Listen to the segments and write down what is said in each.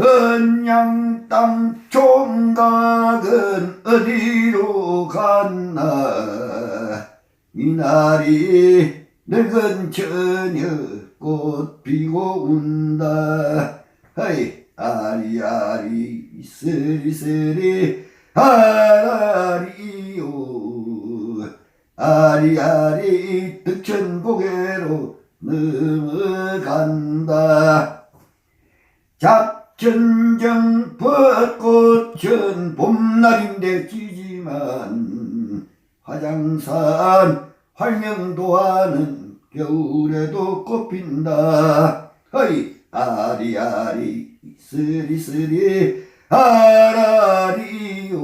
은양 땅 총각은 어디로 갔나? 이날이 늙은 처녀 꽃 피고 운다. 하이 아리아리 스리스리 아라리요. 아리아리 득천 고개로 넘어간다 작전정 벚꽃은 봄날인데 지지만 화장산 활명도화는 겨울에도 꽃핀다. 허이 아리아리 스리스리 아라리요.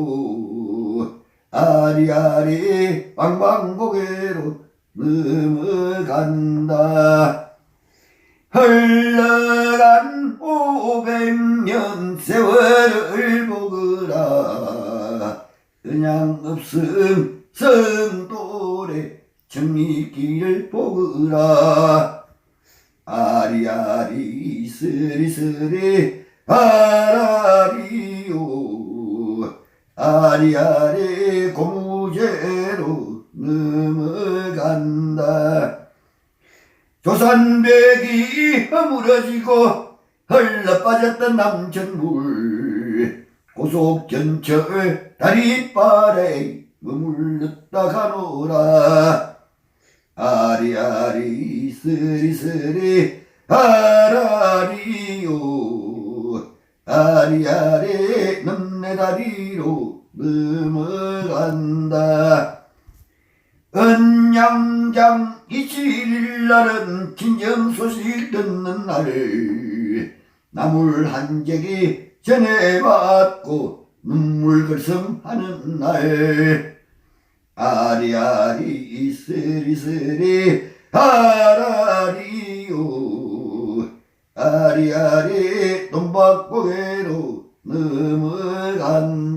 아리아리 왕방고개로 넘어간다 흘러간 오백년 세월을 보거라. 그냥 없음 성도래 정리길을 보거라. 아리아리 스리스리 아라리요 아리아리 고무제로 넘어간다 조산백이 허물어지고 흘러빠졌던 남천물. 고속전철 다리바래 머물렀다 가노라 아리아리 스리스리 아라리요. 아리아리 넘내 다리로 넘어간다 은양장 27일 날은 친정 소식 듣는 날. 나물 한 잭이 전해받고 눈물 글썽하는 날. 아리아리 스리스리 아라리요. 아리아리 돈박고개로 넘어간